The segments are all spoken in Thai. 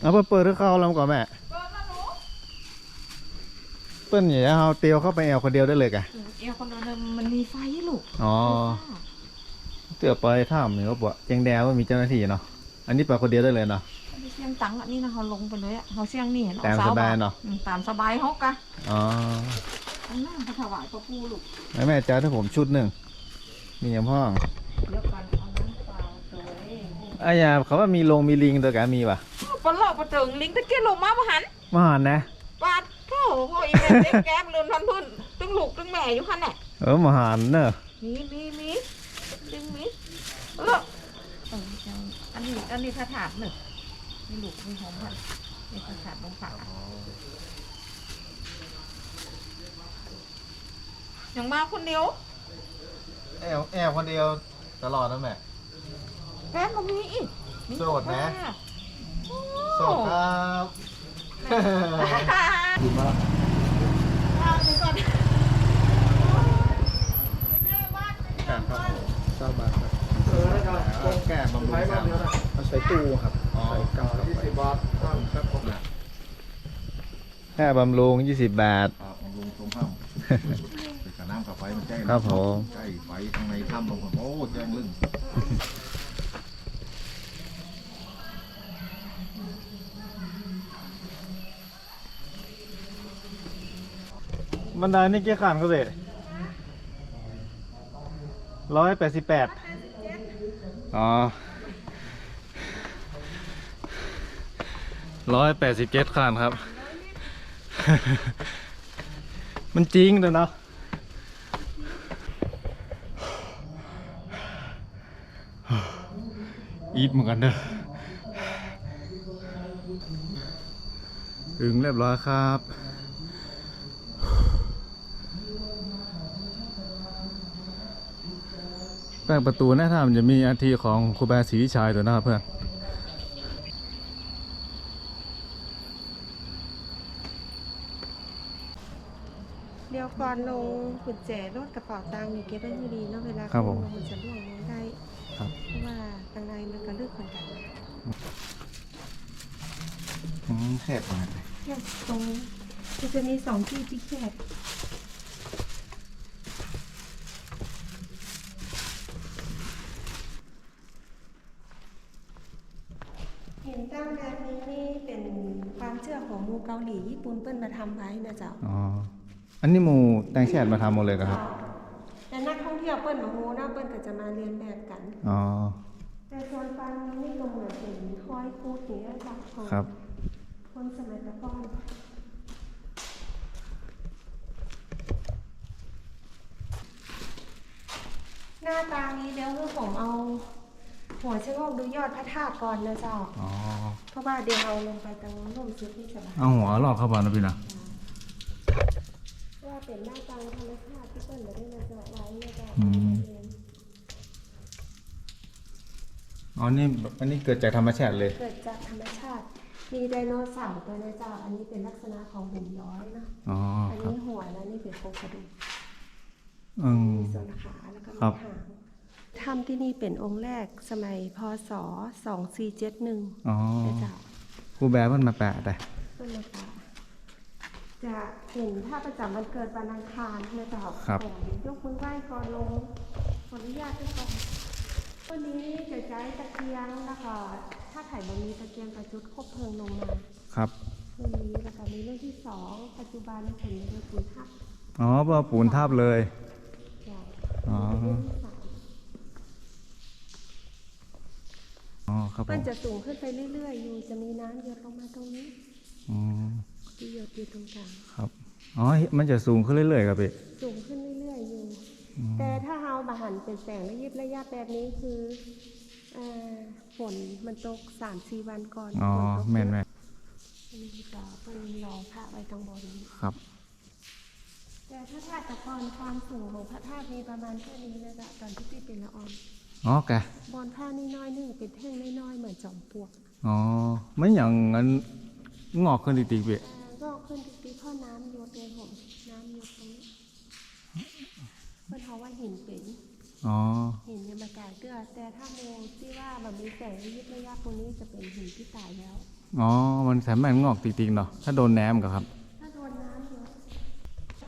เอาเปิดเปิดหรือเข้าลำก่อนแม่เปิดแล้วหนูเปิ้ลอย่าเอาเตียวเข้าไปแอลคนเดียวได้เลยกะเอวคนนั้นมันมีไฟลูกอ๋อเตือไปถ้ำเนี่ยเขาบอกแจงแดงว่ามีเจ้าหน้าที่เนาะอันนี้ไปคนเดียวได้เลยเนาะเสียงตังอันนี้นะเขาลงไปเลยอะเขาเสียงนี่เนาะตามสบายเนาะอืมตามสบายเขากะอ๋ออันนั้นเขาถวายพระปูลูกแล้วแม่จ้าถ้าผมชุดหนึ่งมีอย่างพ่องเดี๋ยวกันเอาน้ำเปล่าตัวเองอายาเขาว่ามีลงมีลิงตัวกะมีป่ะ ปลอกปลาเติงลิงตะเกียบลงมาบ่หันมาหันนะปาดโถ่พ่ออีแม่เด็กแก้มลืมทันพื้นตึงลูกตึงแม่อยู่ขันแหละเออมาหันเนอะมีมีมีตึงมีเออเออจังอันนี้อันนี้พระถาดหนึ่งมีลูกมีหอมพันนี่พระถาดลงฝาอย่างมาคนเดียวแอลแอลคนเดียวตลอดนะแม่แฟนก็มีอีกมีโสดนะ สดครับเอาเดี๋ยวก่อนเก้าบาทครับเออแล้วก็แก่บำรุงสามเขาใช้ตู้ครับอ๋อเก้ายี่สิบบาท ครับผมแค่บำรุงยี่สิบบาทครับของลุงสมห้ามเป็นกระน้ำกับไฟมันแจ้งครับผม ใกล้ไฟทางในถ้ำลงผมโอ้แจ้งลึ่ง บันไดนี่กี่ขันก็เสร็จร้อยแปดสิบแปดอ๋อร้อยแปดสิบเจ็ดขันครับ มันจริงเลยเนาะอีทเหมือนกันเด้อถึงเรียบร้อยครับ แป้งประตูหน้าถ้ำจะมีอาทีของครูบาศรีวิชัยตัวนะครับเพื่อนเดี๋ยวก่อนลงกุญแจรถกระเป๋าตังค์นี่เก็บไว้ให้ดีเนาะเวลาครับผมลงมันจะล่วงลงได้ครับ เพราะว่าทางในมันก็ลึกเหมือนกันนะอืมแคบมากเลยแค่ตรงมันจะมีสองที่ที่แคบเห็นตั้งแบบนี้นี่เป็นความเชื่อ ของหมูเกาหลีญี่ปุ่นเปิ้นมาทำไว้นะเจ้าอ๋ออันนี้หมูแตงแชดมาทำหมดเลยเหรอครับ แต่นักท่องเที่ยวเปิ้นมาโฮนะเปิ้นก็จะมาเรียนแบบกันอ๋อแต่ส่วนฟันนี่ก็เหมือนเป็นห้อยคูดนี้ค่ะของครับคนสมัยตะก้อนหน้าตานี้เดี๋ยวคือผมเอา หัวชะโงกดูยอดพระธาตุก่อนนะเจ้า อ๋อ เพราะว่าเดี๋ยวเอาลงไปตรงร่มซุปที่สบายเอาหัวหลอกเข้าไปนะพี่นะว่าเป็นหน้าตาธรรมชาติที่เปิ้ลได้มาเจาะไว้นะเจ้าอืม อ๋อนี่อันนี้เกิดจากธรรมชาติเลย เกิดจากธรรมชาติ มีไดโนเสาร์ตัวนะเจ้า อันนี้เป็นลักษณะของหุ่นย้อยนะอ๋ออันครับ นี้หัวแล้วนี่เป็นโครงกระดูกอืม มีส่วนขาแล้วก็มีครับ หาง ถ้ำที่นี่เป็นองค์แรกสมัยพศ2471อ๋อนะเจ้าครูแบร์มันมาแปะแต่ต้นมะพร้าวจะเห็นถ้าประจำวันเกิดวันอังคารนะเจ้าครับขอยกมือไหว้ก่อนลงขออนุญาตด้วยก่อนวันนี้จะใช้ตะเกียงแล้วก็ถ้าไข่บะมีตะเกียงกับจุดคบเพลิงลงมาครับรุ่นนี้แล้วก็มีรุ่นที่สองปัจจุบันเป็นเรือปูนทับอ๋อเพื่อปูนทับเลย ใหญ่ อ๋อ รุ่นที่สาม อ๋อ ครับผ มันมจะสูงขึ้นไปเรื่อยๆอยู่จะมีน้ำหยดลงมาตรงนี้อืมที่หยดอยู่ตรงกลางครับอ๋อมันจะสูงขึ้นเรื่อยๆครับพี่สูงขึ้นเรื่อยๆอยู่ แต่ถ้าเฮาบาหันเป็นแสงระยิบระยับแบบนี้คือเอ่อฝนมันตกสามสี่วันก่อนอ๋อฝนตกแม่นแม่นอันนี้ก็เป็นรอพระไว้ตรงบนครับ แต่ถ้าธาตุตะกอนความสูงของพระธาตุมีประมาณแค่นี้นะจ๊ะตอนที่พี่เป็นละออนอ๋อแก บนผ้านี่น้อยหนึงเป็นแท่งน้อยๆเหมือนจอมปลวกอ๋อไม่อย่างนั้นงอกขึ้นติกๆพี่อ่างอกขึ้นทุกปีเพราะน้ำหยดเลยผมน้ำหยดตรงนี้เพื่อนเขาว่าหินเป็นอ๋อหินยมากาศเกลือแต่ถ้าโมที่ว่าแบบมีแสงระยิบระยับตรงนี้จะเป็นหินที่ตายแล้วออ๋อมันสามารถงอกติงๆเนาะถ้าโดนแหนมก็ครับถ้าโดนน้ำเยอะ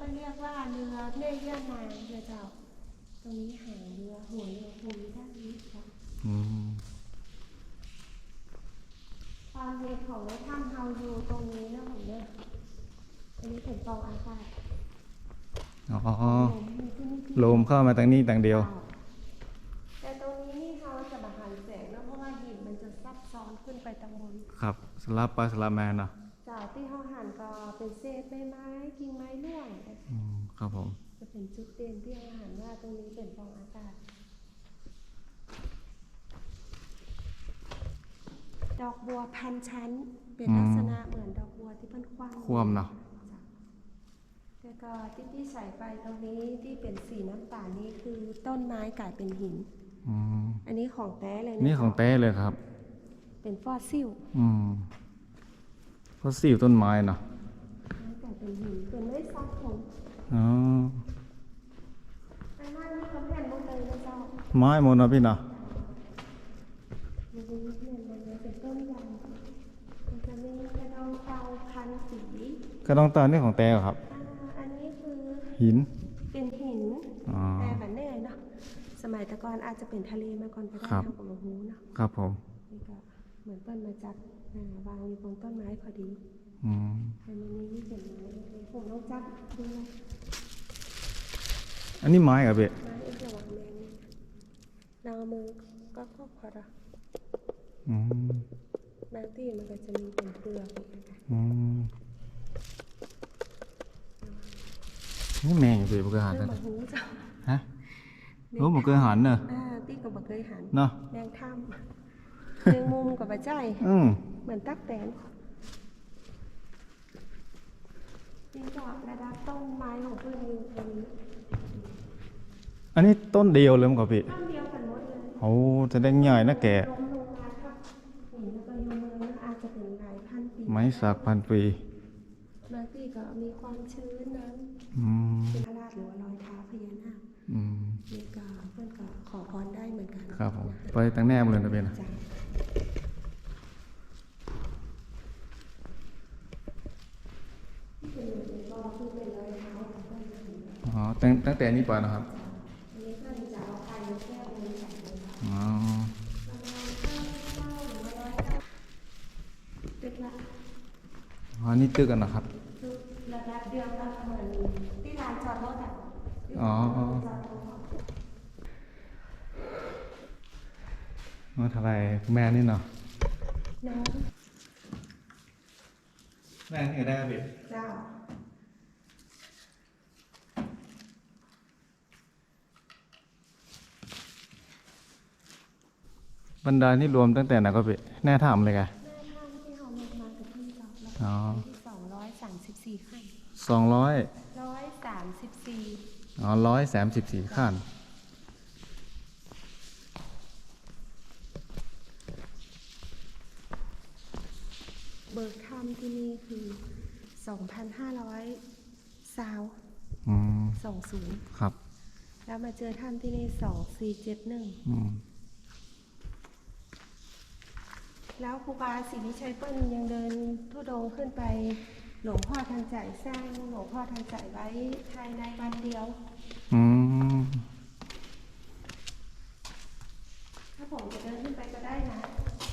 ก็เรียกว่าเรือเน่ยย่านางเรือเจ้าตรงนี้หา ความเย็นของถ้ำเฮาอยู่ตรงนี้นะผมเนี่ยอันนี้เป็นฟองอากาศอ๋อลมมีที่นี่ที่ลมเข้ามาทางนี้ต่างเดียว แต่ตรงนี้นี่เขาจะมาหันแสงแล้วเพราะว่าหินมันจะซับซ้อนขึ้นไปตรงบนครับสลับไปสลับมาเนาะจากที่เขาหันก็เป็นเศษใบไม้กิ่งไม้ร่วงอืมครับผม จะเป็นจุดเด่นที่เขาหันว่าตรงนี้เป็นฟองอากาศ ดอกบัวพันชั้น เป็นลักษณะเหมือนดอกบัวที่มันคว่ำคว่ำเนาะแล้วก็ที่ที่ใส่ไปตรงนี้ที่เป็นสีน้ำตาลนี้คือต้นไม้กลายเป็นหินอืมอันนี้ของแท้เลยะนี่ของแต้เลยครับ เป็นฟอสซิลอืมเพราะสิวต้นไม้เนาะกลายเป็นหินเป็นไม่ซับผมอ๋ออันนั้นนี่ก็แผ่นหมดเลยนะเจ้าไม้หมดเนาะพี่เนาะ มันจะมีแผ่นมันจะเป็นต้นยางมันจะมีกระดองเตาคัน สีกระดองเตานี่ของแต้เหรอครับอ่าอันนี้คือหิน เป็นหินอ๋อแต่แบบนี้เนาะสมัยแต่ก่อนอาจจะเป็นทะเลมาก่อนก็ได้ครับทำกับหูเนาะครับผมนี่ก็เหมือนเปิ้นมาจัดอ่าวางอยู่บนต้นไม้พอดีอืมอันนี้นี่เป็นไม้ผมต้องจับดูนะอันนี้ไม้เหรอพี่ไม้เอ็กระวังแมงนี่เราเอามือก็ครอบพอละอืมบางที่มันก็จะมีเป็นเปลือกอีกนะคะ อืม นี่แมงอยู่พี่บ่เคยหันเรื่เลอยงมาหูเจ้าฮะโอ้บ่เคยหันเนอะอ่าตี้ก็บ่เคยหันเนาะแมงถ้ำแมงมุมกับปลาใจอืมเหมือนตักแตนนี่ก็ระดับต้นไม้ของเพื่อนอยู่ตรงนี้อันนี้ต้นเดียวเลยมั้งครับพี่ต้นเดียวกันหมดเลยโอ้จะได้ใหญ่นะแกลมลงมาครับหินแล้วก็อยู่เมืองนะอาจจะเป็นหลายพันปีไม้สักพันปีบางที่ก็มีความชื้นนะอืมเป็นพระรา ชหรือว่ารอยเท้าพญานาคอืมนี่ก็เพื่อนก็ขอพรได้เหมือนกัน ครับผมนะะไปตั้งแนมเลยนะพี่นะจ้ะที่เป็นเหมือนก็คือเป็นรอยเท้าของเพื่อนนะอ๋อตั้งตั้งแต่นี้ไปนะครับอันนี้เพื่อนจะเอาไปแก้บนใส่เลยค่ะอ๋อตึกละอันนี้ตึกกันนะครับ ตึกระดับเดียวกันเหมือนที่ลานจ อดรถอะอ๋อจอดรถอะมาทลายแม่นี่เนาะน้องแม่นี่ก็ได้ครับพี่เจ้าบรรดานี่รวมตั้งแต่ไหนก็พี่แน่ถามเลยไงหน้าถ้ำที่เขาลงมากับที่เราแล้วอ๋อที่สองร้อยสามสิบสี่ขั้นสองร้อยร้อยสามสิบสี่อ๋อร้อยสามสิบสี่ขั้นเบิกถ้ำที่นี่คือสองพันห้าร้อยซาวอืมสองศูนย์ครับ แล้วมาเจอถ้ำที่นี่สองสี่เจ็ดหนึ่งอืมแล้วครูบาศรีวิชัยเปิ้ลยังเดินทุดงค์ขึ้นไป หลวงพ่อทันใจสร้างหลวงพ่อทันใจไว้ภายในวันเดียว อืม ถ้าผมจะเดินขึ้นไปก็ได้นะ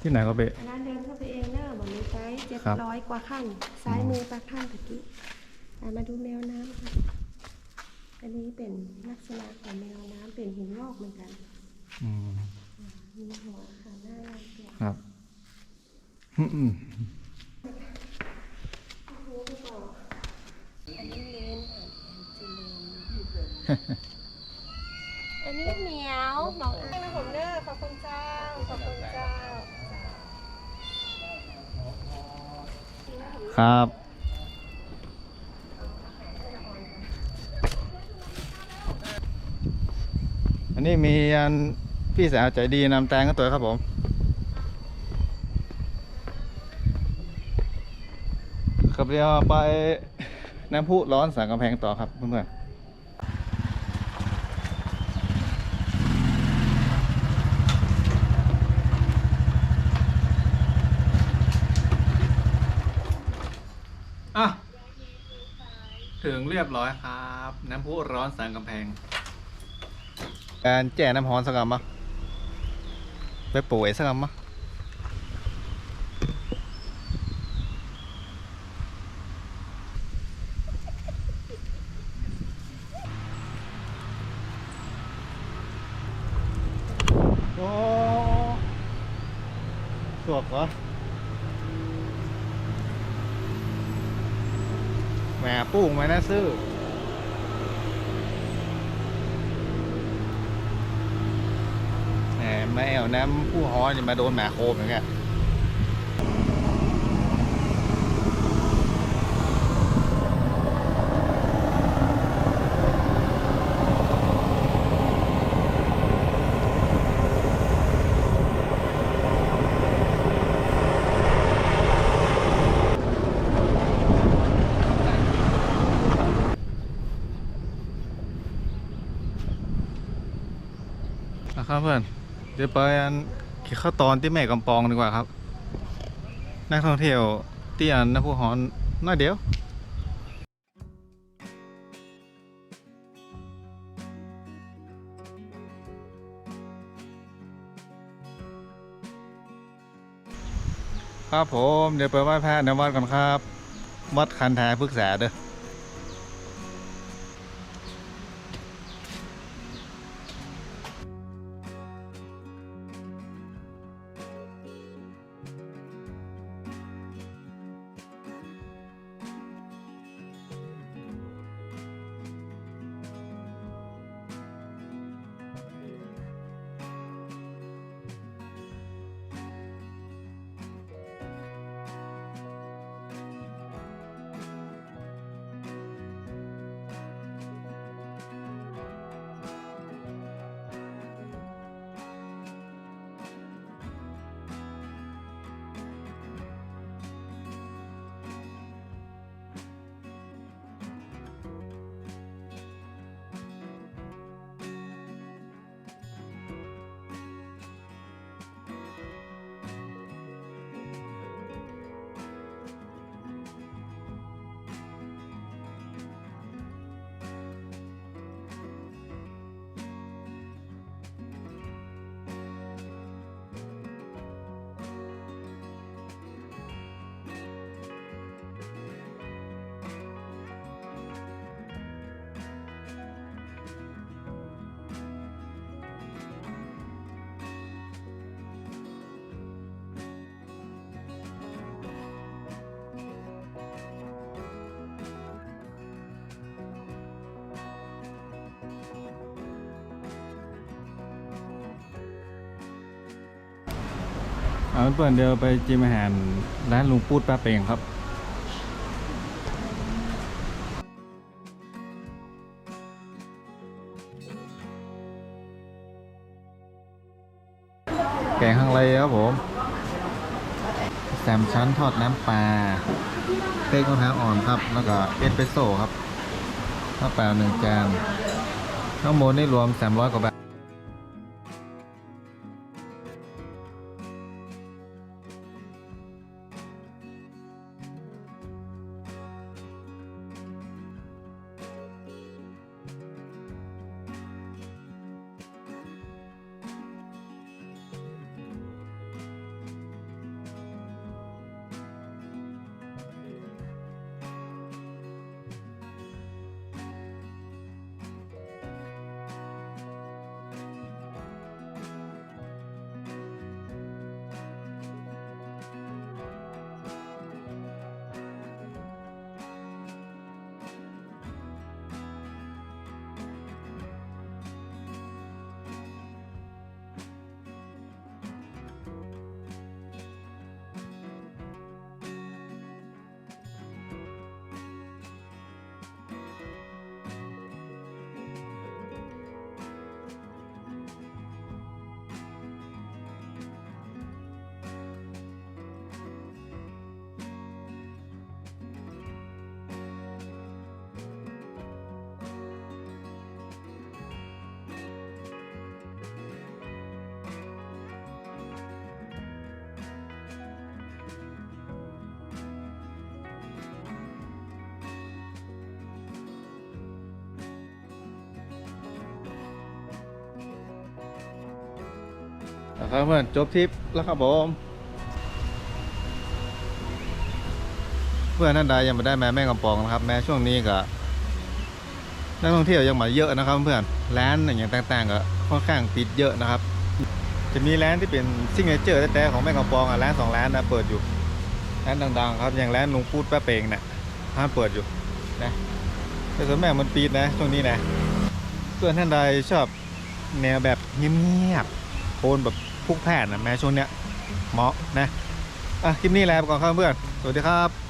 ที่ไหนก็พี่อันนั้นเดินเข้าไปเองเนอะมันมีไซส์เจ็ดครับ ร้อยกว่าขั้น ซ้ายมือปลาขั้นตะกี้อะมาดูแมวน้ำค่ะอันนี้เป็นลักษณะของแมวน้ำเป็นหินงอกเหมือนกัน อืม มีหัวขาหน้าเกี่ยวครับอืมอืม หูไปก่อนอันนี้เลนค่ะจีเลน อันนี้เหมียวบอกอ้างนะผมเนอขอบคุณเจ้า ขอบคุณเจ้า ครับ อันนี้มีอันพี่สาวใจดีนำแตงก็ตัวครับผม ครับเดี๋ยวไปน้ำพุร้อนสังกำแพงต่อครับเพื่อน ถึงเรียบร้อยครับ น้ำพุร้อนสันกำแพง การแจ่น้ำฮอนสักกำมะไปป่วยสักกำมะโอ้สวกเห แหมปุ้งไว้นะซื้อแหมไม่เอวน้ำผู้ฮ้อนี่มาโดนหมาโคมอย่างเงี้ย ครับเพื่อน เดี๋ยวไปอันขี่ข้าตอนที่แม่กำปองดีกว่าครับ นักท่องเที่ยวที่อันน้ำผู้ฮอนน้อยเดียวครับผมเดี๋ยวไปไหว้พระในวัดก่อนครับ วัดคันแท้พฤกษาเด้อ เอาเพื่อนเดี๋ยวไปจิมอาหารร้านลุงปูดป้าเปงครับแกงฮังเลครับผมแซมชั้นทอดน้ำปลาเค้กมะพร้าวอ่อนครับ แล้วก็เอสเปรสโซ่ครับข้าวเปล่าหนึ่งจานข้างบนนี่รวม 300 กว่าบาท นะครับเพื่อนจบทริปแล้วครับผมเพื่อนท่านใดยังไม่ได้แม่แม่กำปองนะครับ แม้ช่วงนี้ก็นักท่องเที่ยวยังมาเยอะนะครับ เพื่อนร้านอย่างต่างๆก็ค่อนข้างปิดเยอะนะครับ จะมีร้านที่เป็นซิงเกิลเจอร์แต่ของแม่กำปองอะร้านสองร้านนะเปิดอยู่ร้านดังๆ ครับอย่างร้านลุงพูดป้าเปงเนี่ยห้ามเปิดอยู่นะแต่ส่วนแม่มันปิดนะช่วงนี้นะส่วนท่านใดชอบแนวแบบเงียบๆโทนแบบ พุกแผ่นนะแม้ช่วงเนี้ยเหมาะนะอะคลิปนี้แหละไปก่อนครับเพื่อนสวัสดีครับ